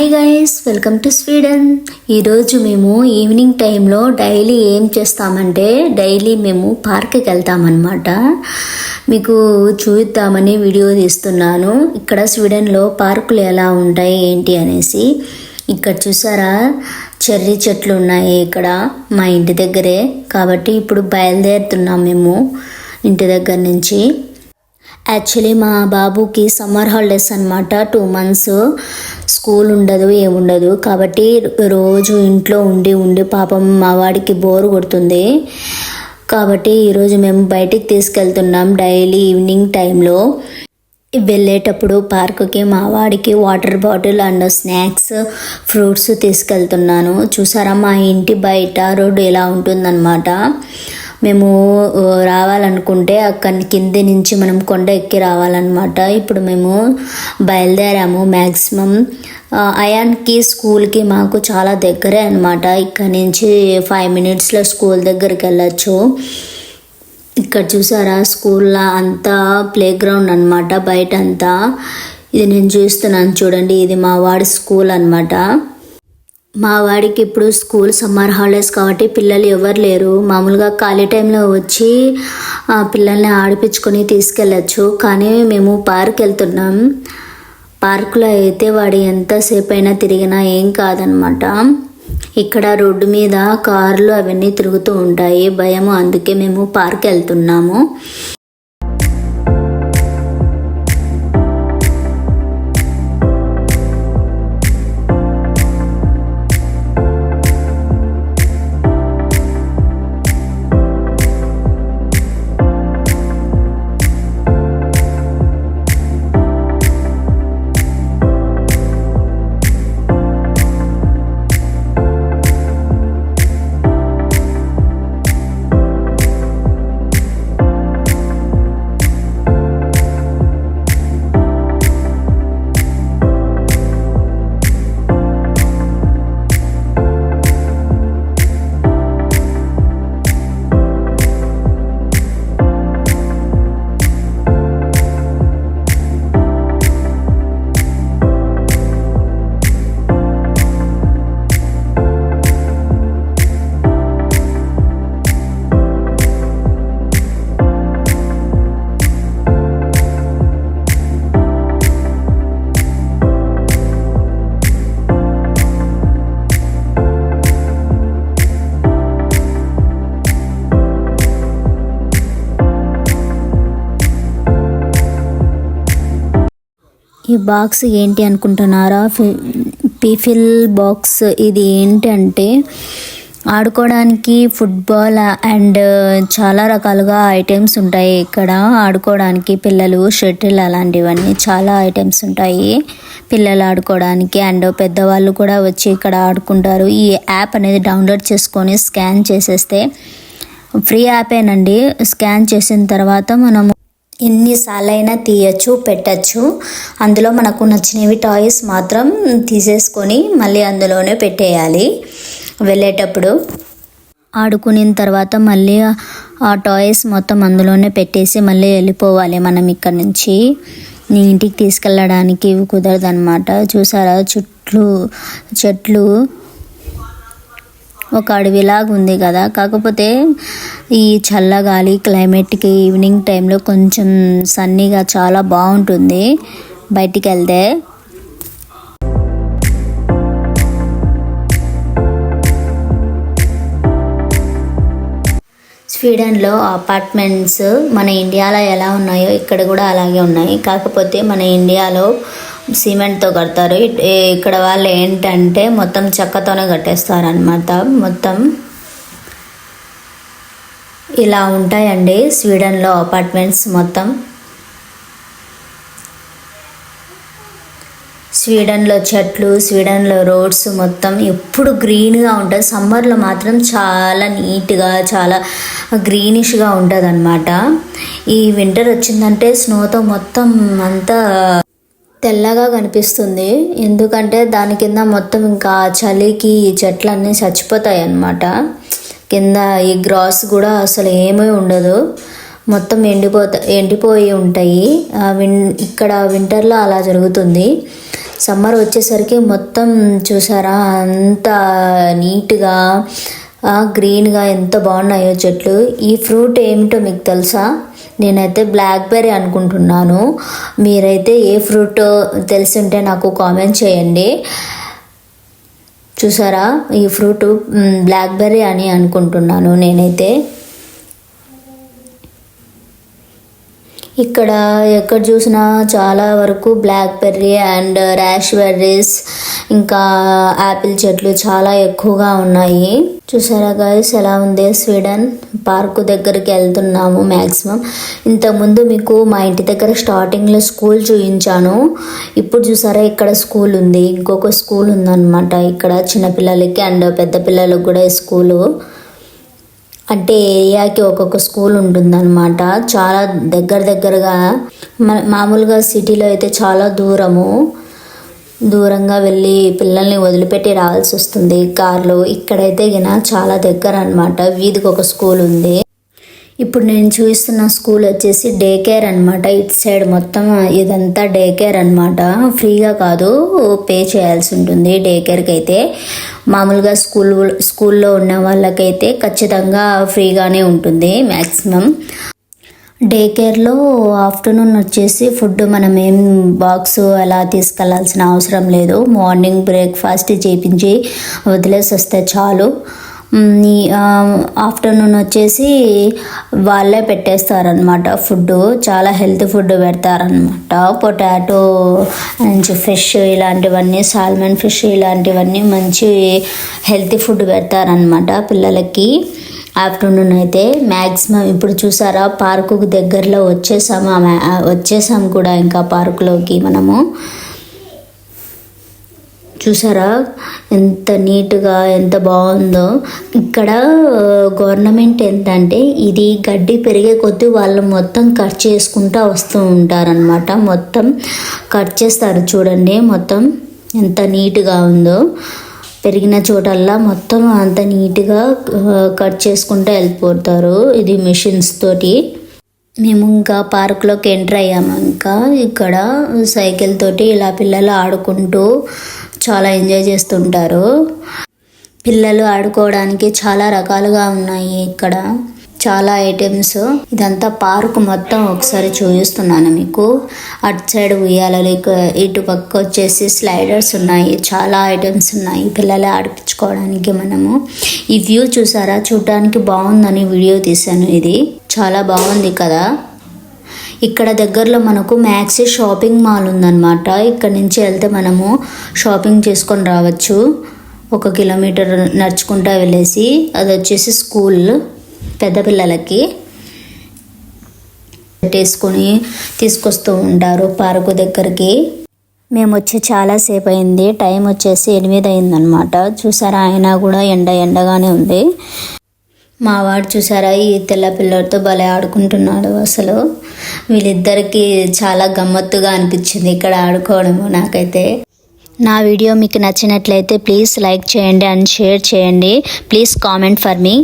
Hi guys welcome to Sweden ఈరోజు మేము evening టైంలో డైలీ ఏం చేస్తామంటే డైలీ మేము పార్క్కి వెళ్తామన్నమాట మీకు చూద్దామని వీడియో తీస్తున్నాను. ఇక్కడ స్వీడన్లో పార్కులు ఎలా ఉంటాయి ఏంటి అనేసి. ఇక్కడ చూసారా చెర్రీ చెట్లు ఉన్నాయి ఇక్కడ మా ఇంటి దగ్గరే. కాబట్టి ఇప్పుడు బయలుదేరుతున్నాం మేము ఇంటి దగ్గర నుంచి. యాక్చువల్లీ మా బాబుకి సమ్మర్ హాలిడేస్ అనమాట టూ మంత్స్ స్కూల్ ఉండదు ఏముండదు. కాబట్టి రోజు ఇంట్లో ఉండి ఉండి పాపం మా వాడికి బోర్ కొడుతుంది. కాబట్టి ఈరోజు మేము బయటికి తీసుకెళ్తున్నాం డైలీ ఈవినింగ్ టైంలో. వెళ్ళేటప్పుడు పార్కుకి మా వాడికి water bottle and snacks fruits తీసుకెళ్తున్నాను. చూసారా మా ఇంటి బయట రోడ్డు ఎలా ఉంటుందన్నమాట. మేము రావాలనుకుంటే అక్కడి కింద నుంచి మనం కొండ ఎక్కి రావాలన్నమాట. ఇప్పుడు మేము బయలుదేరాము మ్యాక్సిమం అయాన్కి స్కూల్కి మాకు చాలా దగ్గరే అనమాట ఇక్కడ నుంచి ఫైవ్ మినిట్స్లో స్కూల్ దగ్గరికి వెళ్ళచ్చు. ఇక్కడ చూసారా? స్కూల్లో అంతా ప్లే గ్రౌండ్ అనమాట బయట అంతా ఇది నేను చూస్తున్నాను చూడండి. ఇది మా వాడి స్కూల్ అనమాట మా వాడికి ఇప్పుడు స్కూల్ సమ్మర్ హాలిడేస్ కాబట్టి పిల్లలు ఎవరు లేరు. మామూలుగా ఖాళీ టైంలో వచ్చి పిల్లల్ని ఆడిపించుకొని తీసుకెళ్ళచ్చు. కానీ మేము పార్క్ వెళ్తున్నాం. పార్కులో అయితే వాడు ఎంతసేపు అయినా తిరిగినా ఏం కాదనమాట. ఇక్కడ రోడ్డు మీద కార్లు అవన్నీ తిరుగుతూ ఉంటాయి. భయము. అందుకే మేము పార్క్ వెళ్తున్నాము. ఈ బాక్స్ ఏంటి అనుకుంటున్నారా? పిఫిల్ బాక్స్ ఇది ఏంటంటే ఆడుకోవడానికి ఫుట్బాల్ అండ్ చాలా రకాలుగా ఐటమ్స్ ఉంటాయి. ఇక్కడ ఆడుకోవడానికి పిల్లలు షటిల్ అలాంటివన్నీ చాలా ఐటమ్స్ ఉంటాయి. పిల్లలు ఆడుకోవడానికి అండ్ పెద్దవాళ్ళు కూడా వచ్చి ఇక్కడ ఆడుకుంటారు. ఈ యాప్ అనేది డౌన్లోడ్ చేసుకొని స్కాన్ చేసేస్తే ఫ్రీ యాపేనండి. స్కాన్ చేసిన తర్వాత మనము ఎన్నిసార్లైనా తీయచ్చు పెట్టచ్చు. అందులో మనకు నచ్చినవి టాయ్స్ మాత్రం తీసేసుకొని మళ్ళీ అందులోనే పెట్టేయాలి. వెళ్ళేటప్పుడు ఆడుకునిన తర్వాత మళ్ళీ ఆ టాయ్స్ మొత్తం అందులోనే పెట్టేసి మళ్ళీ వెళ్ళిపోవాలి మనం ఇక్కడ నుంచి. నీ ఇంటికి తీసుకెళ్ళడానికి ఇవి కుదరదన్నమాట. చూసారా? చుట్లు చెట్లు ఒక అడవిలాగా ఉంది కదా. కాకపోతే ఈ చల్లగాలి క్లైమేట్కి ఈవినింగ్ టైంలో కొంచెం సన్నీగా చాలా బాగుంటుంది. బయటికి వెళ్తే స్వీడన్లో అపార్ట్మెంట్స్ మన ఇండియాలో ఎలా ఉన్నాయో ఇక్కడ కూడా అలాగే ఉన్నాయి. కాకపోతే మన ఇండియాలో సిమెంట్తో కడతారు. ఇక్కడ వాళ్ళు ఏంటంటే మొత్తం చెక్కతోనే కట్టేస్తారనమాట మొత్తం ఇలా ఉంటాయండి స్వీడన్లో అపార్ట్మెంట్స్ మొత్తం. స్వీడన్లో చెట్లు స్వీడన్లో రోడ్స్ మొత్తం ఎప్పుడు గ్రీన్గా ఉంటుంది. సమ్మర్లో మాత్రం చాలా నీట్గా చాలా గ్రీనిష్గా ఉంటుంది అనమాట ఈ వింటర్ వచ్చిందంటే స్నోతో మొత్తం అంతా తెల్లగా కనిపిస్తుంది. ఎందుకంటే దాని కింద మొత్తం ఇంకా చలికి ఈ చెట్లన్నీ చచ్చిపోతాయి అన్నమాట కింద ఈ గ్రాస్ కూడా అసలు ఏమీ ఉండదు. మొత్తం ఎండిపోతా ఎండిపోయి ఉంటాయి. విన్ ఇక్కడ వింటర్లో అలా జరుగుతుంది. సమ్మర్ వచ్చేసరికి మొత్తం చూసారా? అంత నీట్గా గ్రీన్గా ఎంత బాగున్నాయో చెట్లు. ఈ ఫ్రూట్ ఏమిటో మీకు తెలుసా? నేనైతే బ్లాక్బెర్రీ అనుకుంటున్నాను. మీరైతే ఏ ఫ్రూట్ తెలిసింటే నాకు కామెంట్ చేయండి. చూసారా? ఈ ఫ్రూట్ బ్లాక్బెర్రీ అని అనుకుంటున్నాను నేనైతే. ఇక్కడ ఎక్కడ చూసినా చాలా వరకు blackberry and raspberries ఇంకా యాపిల్ చెట్లు చాలా ఎక్కువగా ఉన్నాయి. చూసారా గాయస్ ఎలా ఉంది స్వీడన్? పార్కు దగ్గరికి వెళ్తున్నాము మ్యాక్సిమం ఇంతకుముందు మీకు మా ఇంటి దగ్గర స్టార్టింగ్లో స్కూల్ చూపించాను ఇప్పుడు చూసారా ఇక్కడ స్కూల్ ఉంది. ఇంకొక స్కూల్ ఉందన్నమాట. ఇక్కడ చిన్నపిల్లలకి అండ్ uh, పెద్ద పిల్లలకు కూడా స్కూలు అంటే ఏరియాకి ఒక్కొక్క స్కూల్ ఉంటుందన్నమాట. చాలా దగ్గర దగ్గరగా మా- మామూలుగా సిటీలో అయితే చాలా దూరము. దూరంగా వెళ్ళి పిల్లల్ని వదిలిపెట్టి రావాల్సి వస్తుంది. కార్లో ఇక్కడైతే గిన చాలా దగ్గర అనమాట వీధికి ఒక స్కూల్ ఉంది. ఇప్పుడు నేను చూస్తున్న స్కూల్ వచ్చేసి డే కేర్ అనమాట ఇటు సైడ్ మొత్తం ఇదంతా డే కేర్ అనమాట ఫ్రీగా కాదు పే చేయాల్సి ఉంటుంది డే కేర్కి అయితే మామూలుగా స్కూల్ స్కూల్లో ఉన్న వాళ్ళకైతే ఖచ్చితంగా ఫ్రీగానే ఉంటుంది మ్యాక్సిమం డే కేర్లో ఆఫ్టర్నూన్ వచ్చేసి ఫుడ్ మనం ఏం బాక్స్ అలా తీసుకెళ్ళాల్సిన అవసరం లేదు. మార్నింగ్ బ్రేక్ఫాస్ట్ చేపించి వదిలేసి వస్తే చాలు. ఆఫ్టర్నూన్ వచ్చేసి వాళ్ళే పెట్టేస్తారనమాట ఫుడ్ చాలా హెల్తీ ఫుడ్ పెడతారనమాట పొటాటో మంచి ఫిష్ ఇలాంటివన్నీ సాల్మన్ ఫిష్ ఇలాంటివన్నీ మంచి హెల్తీ ఫుడ్ పెడతారనమాట పిల్లలకి. ఆఫ్టర్నూన్ అయితే మ్యాక్సిమం ఇప్పుడు చూసారా పార్కు దగ్గరలో వచ్చేసాము ఆ వచ్చేసాం కూడా ఇంకా పార్కులోకి మనము. చూసారా? ఎంత నీట్గా ఎంత బాగుందో. ఇక్కడ గవర్నమెంట్ ఏంటంటే ఇది గడ్డి పెరిగే కొద్దీ వాళ్ళు మొత్తం కట్ చేసుకుంటూ వస్తూ ఉంటారనమాట మొత్తం కట్ చేస్తారు చూడండి మొత్తం ఎంత నీట్గా ఉందో. పెరిగిన చోటల్లా మొత్తం అంత నీట్గా కట్ చేసుకుంటూ వెళ్ళిపోతారు ఇది మిషన్స్ తోటి. మేము ఇంకా పార్కులోకి ఎంటర్ అయ్యాము. ఇంకా ఇక్కడ సైకిల్ తోటి ఇలా పిల్లలు ఆడుకుంటూ చాలా ఎంజాయ్ చేస్తుంటారు. పిల్లలు ఆడుకోవడానికి చాలా రకాలుగా ఉన్నాయి ఇక్కడ. చాలా ఐటమ్స్. ఇదంతా పార్క్ మొత్తం ఒకసారి చూపిస్తున్నాను మీకు. అటు సైడ్ ఉయ్యాలలు ఇటు పక్క వచ్చేసి స్లైడర్స్ ఉన్నాయి. చాలా ఐటమ్స్ ఉన్నాయి పిల్లలు ఆడిపించుకోవడానికి మనము. ఈ వ్యూ చూసారా? చూడడానికి బాగుందని వీడియో తీశాను ఇది. చాలా బాగుంది కదా. ఇక్కడ దగ్గరలో మనకు మ్యాక్సీ షాపింగ్ మాల్ ఉందన్నమాట. ఇక్కడ నుంచి వెళ్తే మనము షాపింగ్ చేసుకొని రావచ్చు. ఒక కిలోమీటర్ నడుచుకుంటా వెళ్ళేసి అది వచ్చేసి స్కూల్ పెద్ద పిల్లలకి పెట్టేసుకొని తీసుకొస్తూ ఉంటారు పార్కు దగ్గరికి. మేము వచ్చి చాలాసేపు అయింది. టైం వచ్చేసి ఎనిమిది అయిందనమాట చూసారా అయినా కూడా ఎండ ఎండగానే ఉంది. మా వాడు చూసారా ఈ తెల్ల పిల్లలతో భలే ఆడుకుంటున్నాడు అసలు. వీళ్ళిద్దరికి చాలా గమ్మత్తుగా అనిపించింది ఇక్కడ ఆడుకోవడము నాకైతే. నా వీడియో మీకు నచ్చినట్లయితే ప్లీజ్ లైక్ చేయండి అండ్ షేర్ చేయండి. Please comment for me.